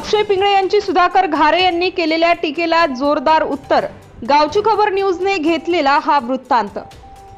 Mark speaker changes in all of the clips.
Speaker 1: अक्षय पिंगळे यांची सुधाकर घारे यांनी केलेल्या टीकेला जोरदार उत्तर. गावची खबर न्यूजने घेतलेला हा वृत्तांत.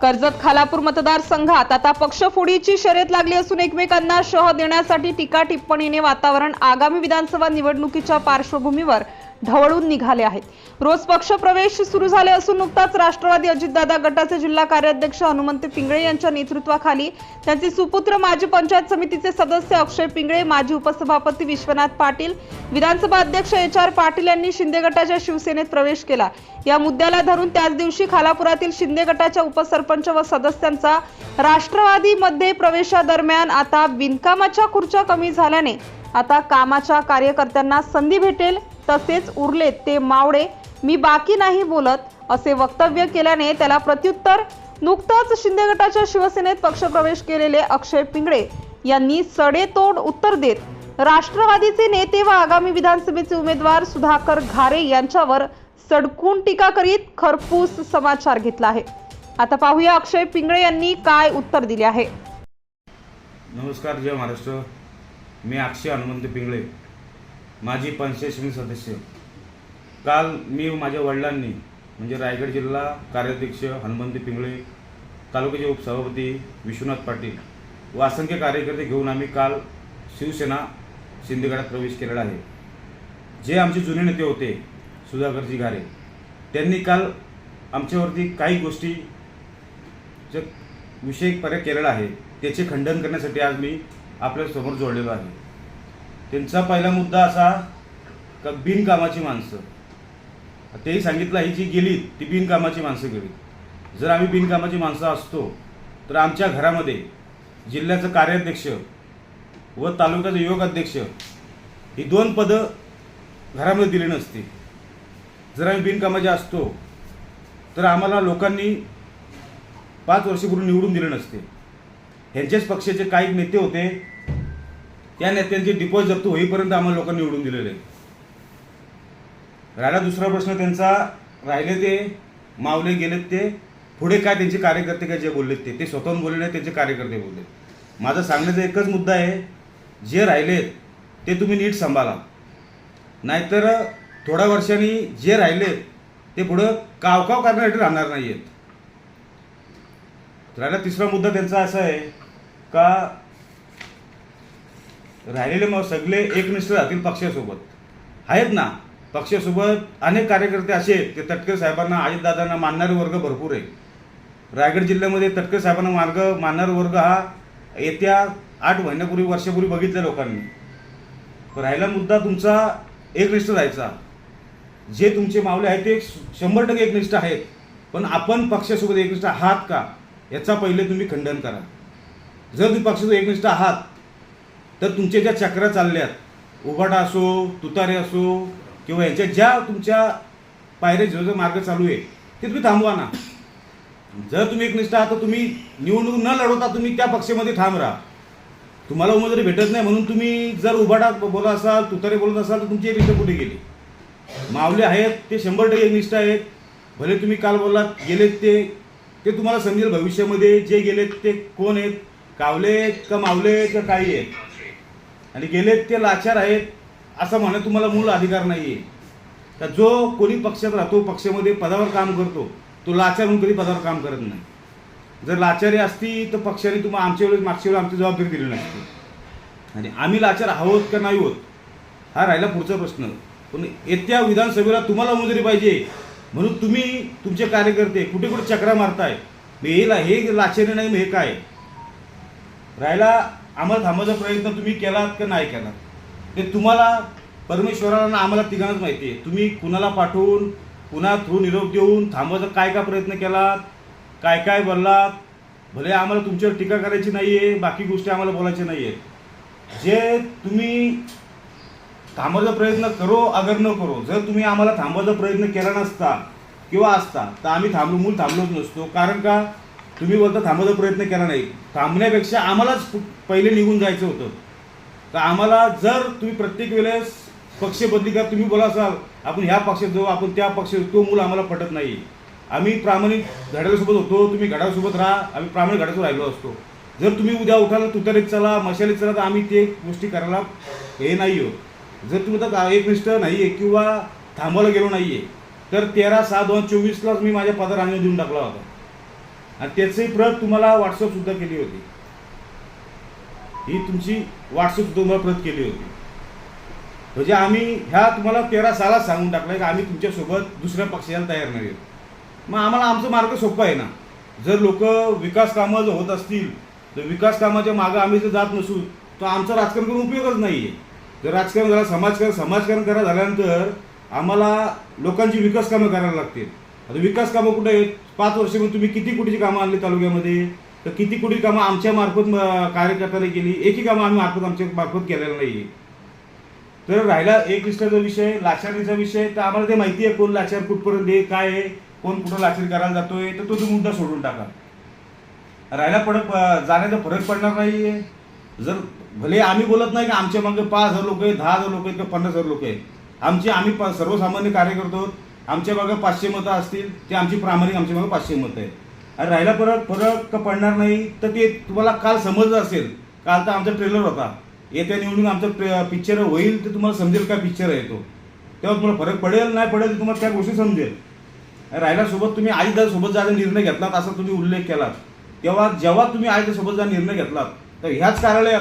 Speaker 1: कर्जत खालापूर मतदारसंघात आता पक्षफोडीची शर्यत लागली असून एकमेकांना शह देण्यासाठी टीका टिप्पणीने वातावरण. आगामी विधानसभा निवडणुकीच्या पार्श्वभूमीवर ढवळून निघाले आहेत. रोज पक्ष प्रवेश सुरू झाले असून नुकताच राष्ट्रवादी अजितदादा गटाचे जिल्हा कार्याध्यक्ष हनुमंत पिंगळे यांच्या नेतृत्वाखाली त्यांचे सुपुत्र माजी पंचायत समितीचे सदस्य अक्षय पिंगळे माजी उपसभापती विश्वनाथ पाटील विधानसभा अध्यक्ष एच आर पाटील यांनी शिंदे गटाच्या शिवसेनेत प्रवेश केला. या मुद्द्याला धरून त्याच दिवशी खालापुरातील शिंदे गटाच्या उपसरपंच व सदस्यांचा राष्ट्रवादीमध्ये प्रवेशादरम्यान आता बिनकामाच्या खुर्च्या कमी झाल्याने आता कामाच्या कार्यकर्त्यांना संधी भेटेल तसेच उरले ते मावडे मी बाकी नाही बोलत असे वक्तव्य केल्याने त्याला प्रत्युत्तर नुकतंच शिंदे गटाच्या शिवसेनेत पक्षप्रवेश केलेले अक्षय पिंगळे यांनी सडेतोड उत्तर देत राष्ट्रवादीचे नेते व आगामी विधानसभेचे उमेदवार सुधाकर घारे यांच्यावर सडकून टीका करीत खरपूस समाचार घेतला आहे. आता पाहूया अक्षय पिंगळे यांनी काय उत्तर दिले आहे.
Speaker 2: नमस्कार जय महाराष्ट्र. मी अक्षय हनुमंत पिंगळे. माजी पंचायत समिती सदस्य. काल मी माझ्या वडिलांनी म्हणजे रायगड जिल्हा कार्याध्यक्ष हनुमंत पिंगळे तालुक्याचे उपसभापती विश्वनाथ पाटील व असंख्य कार्यकर्ते घेऊन आम्ही काल शिवसेना शिंदेगडात प्रवेश केलेला आहे. जे आमचे जुने नेते होते सुधाकरजी घारे त्यांनी काल आमच्यावरती काही गोष्टी जे विषय पर्याय केलेला आहे. त्याचे खंडन करण्यासाठी आज मी आपल्यासमोर जोडलेलो आहे. त्यांचा पहिला मुद्दा असा का बिनकामाची माणसं. तेही सांगितलं ही जी गेली ती बिनकामाची माणसं गेली. जर आम्ही बिनकामाची माणसं असतो तर आमच्या घरामध्ये जिल्ह्याचं कार्याध्यक्ष व तालुक्याचं युवक अध्यक्ष ही दोन पदं घरामध्ये दिली नसती. जर आम्ही बिनकामाचे असतो तर आम्हाला लोकांनी पाच वर्षपूर्वी निवडून दिले नसते. ह्यांच्याच पक्षाचे काही नेते होते त्या नेत्यांची डिपॉझिट जप्त होईपर्यंत आम्हाला लोकांनी निवडून दिलेले राहिला दुसरा प्रश्न त्यांचा राहिले ते मावले गेलेत ते पुढे काय त्यांचे कार्यकर्ते काय जे बोललेत ते ते स्वतःहून बोलले नाही त्यांचे कार्यकर्ते बोलले माझा सांगण्याचा एकच मुद्दा आहे जे राहिलेत ते तुम्ही नीट सांभाळा. नाहीतर थोड्या वर्षांनी जे राहिलेत ते पुढं कावकाव करण्यासाठी राहणार नाही आहेत राहिला तिसरा मुद्दा त्यांचा असा आहे का राहिलेले मग सगळे एकनिष्ठ राहतील पक्षासोबत. आहेत ना पक्षासोबत अनेक कार्यकर्ते असे आहेत ते तटकरे साहेबांना अजितदादांना मानणारे वर्ग भरपूर आहे रायगड जिल्ह्यामध्ये तटकरे साहेबांना मार्ग मानणारा वर्ग हा येत्या आठ महिन्यापूर्वी वर्षापूर्वी बघितल्या लोकांनी. राहिला मुद्दा तुमचा एकनिष्ठ राहायचा. जे तुमचे मावले आहेत ते शंभर टक्के एकनिष्ठ आहेत. पण आपण पक्षासोबत एकनिष्ठ आहात का? याचा पहिले तुम्ही खंडन करा. जर तुम्ही पक्षासोबत एकनिष्ठ आहात तर तुमच्या ज्या चक्रा चालल्यात उभाटा असो तुतारे असो किंवा यांच्या ज्या तुमच्या पायऱ्या जो जो मार्ग चालू आहे ते तुम्ही थांबवा ना. जर तुम्ही एकनिष्ठ आहात तर तुम्ही निवडणूक न लढवता तुम्ही त्या पक्षामध्ये ठाम राहा. तुम्हाला उमेदवारी भेटत नाही म्हणून तुम्ही जर उभाटा बोलत असाल तुतारे बोलत असाल तर तुमची एकनिष्ठ कुठे गेली? मावले आहेत ते शंभर टक्के एकनिष्ठ आहेत. भले तुम्ही काल बोललात गेलेत ते. ते तुम्हाला समजेल भविष्यामध्ये जे गेलेत ते कोण आहेत? कावले आहेत का मावले आहेत का काही आहेत? आणि गेलेत ते लाचार आहेत असं म्हणत तुम्हाला मूळ अधिकार नाही आहे तर जो कोणी पक्षात राहतो पक्षामध्ये पदावर काम करतो तो लाचार म्हणून कधी पदावर काम करत नाही. जर लाचारी असती तर पक्षाने तुम्हाला आमच्या वेळेस मागच्या वेळेस आमची जबाबदारी दिली नसती. आणि आम्ही लाचार आहोत का नाही होत हा राहिला पुढचा प्रश्न. पण येत्या विधानसभेला तुम्हाला उमेदवारी पाहिजे. म्हणून तुम्ही तुमचे कार्यकर्ते कुठे कुठे चक्रा मारताय. हे ला- हे लाचारी नाही मग हे काय? राहिला आम्हाला थांबवायचा प्रयत्न तुम्ही केलात का नाही केलात? ते तुम्हाला परमेश्वराला आम्हाला तिघांनाच माहिती आहे. तुम्ही कुणाला पाठवून पुन्हा थ्रू निरोप देऊन थांबवायचा काय काय प्रयत्न केलात? काय काय बोललात? भले आम्हाला तुमच्यावर टीका करायची नाही आहे बाकी गोष्टी आम्हाला बोलायच्या नाही आहेत जे तुम्ही थांबवायचा प्रयत्न करो अगर न करो जर तुम्ही आम्हाला थांबवायचा प्रयत्न केला नसता किंवा असता तर आम्ही थांबलो मूल थांबलोच नसतो. कारण का? तुम्ही बोलता थांबायचा प्रयत्न केला नाही. थांबण्यापेक्षा आम्हालाच पहिले निघून जायचं होतं. तर आम्हाला जर तुम्ही प्रत्येक वेळेस पक्ष बदली करा तुम्ही बोला असाल आपण ह्या पक्षात जाऊ आपण त्या पक्षात तो मूल आम्हाला पटत नाही. आम्ही प्रामाणिक घड्याळासोबत होतो तुम्ही घड्याळासोबत राहा आम्ही प्रामाणिक घड्यासोबत राहिलो असतो. जर तुम्ही उद्या उठाला तुतारीत चला मशालीत चला तर आम्ही ते गोष्टी करायला हे नाही हो जर तुम्ही तर एकनिष्ठ नाही आहे किंवा थांबवायला गेलो नाही आहे तर तेरा सहा दोन चोवीसलाच मी माझ्या पदर राजीनामा देऊन टाकला होता. आणि त्याची प्रत तुम्हाला व्हॉट्सअपसुद्धा केली होती. ही तुमची व्हॉट्सअप तुम्हाला प्रत केली होती. म्हणजे आम्ही ह्या तुम्हाला तेरा सालात सांगून टाकलं की आम्ही तुमच्यासोबत दुसऱ्या पक्षाला तयार नाही मग आम्हाला आमचा मार्ग सोपा आहे ना. जर लोक विकास कामं जर होत असतील तर विकास कामाच्या मागं आम्ही जर जात नसू तर आमचं राजकारण करून उपयोगच नाही आहे जर राजकारण झालं समाजकारण समाजकारण करा झाल्यानंतर आम्हाला लोकांची विकास कामं करायला लागतील. आता विकास कामं कुठे आहेत? पाच वर्षामध्ये तुम्ही किती कोटीची कामं आणली तालुक्यामध्ये? तर किती कोटी कामं आमच्या मार्फत कार्यकर्त्याने केली? एकही कामं आम्ही मार्फत आमच्या मार्फत केलेलं नाही आहे तर राहिला एक लिस्टाचा विषय लाचारीचा विषय. तर आम्हाला ते माहिती आहे कोण लाचार कुठपर्यंत आहे काय आहे कोण कुठं लाचारी करायला जातोय. तर तो तुम्ही मुद्दा सोडून टाका. राहिला पडत जाण्याचा फरक पडणार नाही आहे जर भले आम्ही बोलत नाही की आमच्या मागे पाच हजार लोक आहेत दहा हजार लोक आहेत किंवा पन्नास हजार लोक आहेत. आमची आम्ही प- सर्वसामान्य कार्यकर्ते आहोत. आमच्या मागे पाचशे मतं असतील ते आमची प्रामाणिक आमच्या मागे पाचशे मतं आहेत. आणि राहिला परत फरक पडणार नाही तर ते तुम्हाला काल समजलं असेल. काल तर आमचा ट्रेलर होता. येत्या निवडून आमचा पिक्चर होईल तर तुम्हाला समजेल काय पिक्चर आहे तो. तेव्हा तुम्हाला फरक पडेल नाही पडेल तुम्हाला त्या गोष्टी समजेल. राहिला सोबत तुम्ही आईदा सोबत जायचा निर्णय घेतलात असा तुम्ही उल्लेख केला तेव्हा जेव्हा तुम्ही आईदा सोबत जा निर्णय घेतलात तर ह्याच कार्यालयात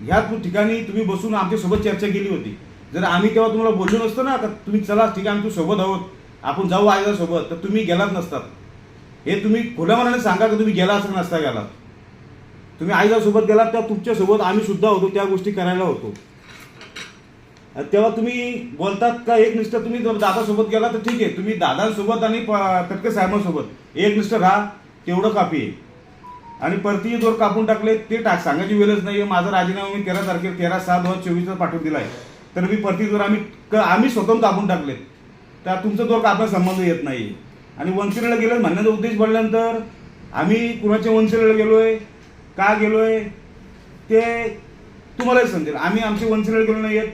Speaker 2: ह्याच ठिकाणी तुम्ही बसून आमच्यासोबत चर्चा केली होती. जर आम्ही तेव्हा तुम्हाला बोललो नसतो ना तर तुम्ही चला ठीक आहे आम्ही तू सोबत आहोत. आपण जाऊ आयला सोबत तर तुम्ही गेलाच नसतात. हे तुम्ही खुल्या मनाने सांगा की तुम्ही गेला असं नसता गेलात तुम्ही आईला सोबत गेलात तेव्हा तुमच्यासोबत आम्ही सुद्धा होतो त्या गोष्टी करायला होतो. तेव्हा तुम्ही बोलतात का एक निष्ठ तुम्ही जर दादासोबत गेला तर ठीक आहे. तुम्ही दादांसोबत आणि प- तटके साहेबांसोबत. एक निष्ठ राहा तेवढं कापी. आहे आणि परतीचे जोर कापून टाकले ते टाक सांगायची वेळच नाही माझा राजीनामा मी तेरा तारखेला तेरा सहा दोन चोवीसला पाठवून दिला आहे तर मी परती जर आम्ही क- आम्ही स्वतः कापून टाकले त्या तुमचा का कापण्याचा संबंध येत नाही आणि वंचिलेला गेलं म्हणण्याचा उद्देश पडल्यानंतर आम्ही कुणाच्या वंचिलेला गेलोय का गेलोय ते तुम्हालाही समजेल. आम्ही आमचे वंचिलेला गेलो नाही आहेत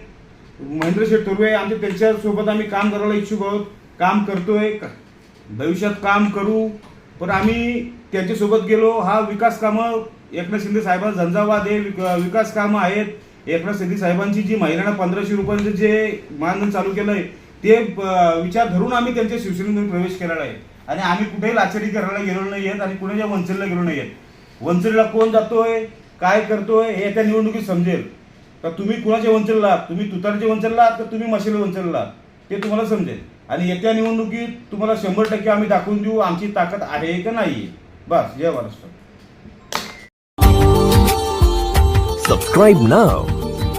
Speaker 2: महेंद्र शेठ थोरवे आमचे त्यांच्यासोबत आम्ही काम करायला इच्छुक आहोत. काम करतोय. भविष्यात काम करू. पण आम्ही त्यांच्यासोबत गेलो. हा विकास कामं एकनाथ शिंदे साहेबांचा झंझावाद हे विक- विकास कामं आहेत. एकनाथ शिंदे साहेबांची जी महिलांना पंधराशे रुपयांचं जे मानधन चालू केलं आहे ते विचार धरून आम्ही त्यांच्या शिवसेनेमध्ये प्रवेश केलेला आहे. आणि आम्ही कुठेही लाचारी करायला गेलो नाही आहेत आणि कुणाच्या वंचलीला गेलो नाही आहेत वंचलीला कोण जातोय काय करतोय हे त्या निवडणुकीत समजेल. तर तुम्ही कुणाच्या वंचलला आहात? तुम्ही तुतारच्या वंचलला आहात का तुम्ही मशीला वंचलला आहात? ते तुम्हाला समजेल. आणि येत्या निवडणुकीत तुम्हाला शंभर टक्के आम्ही दाखवून देऊ आमची ताकद आहे का नाही बस जय Maharashtra.
Speaker 3: Subscribe now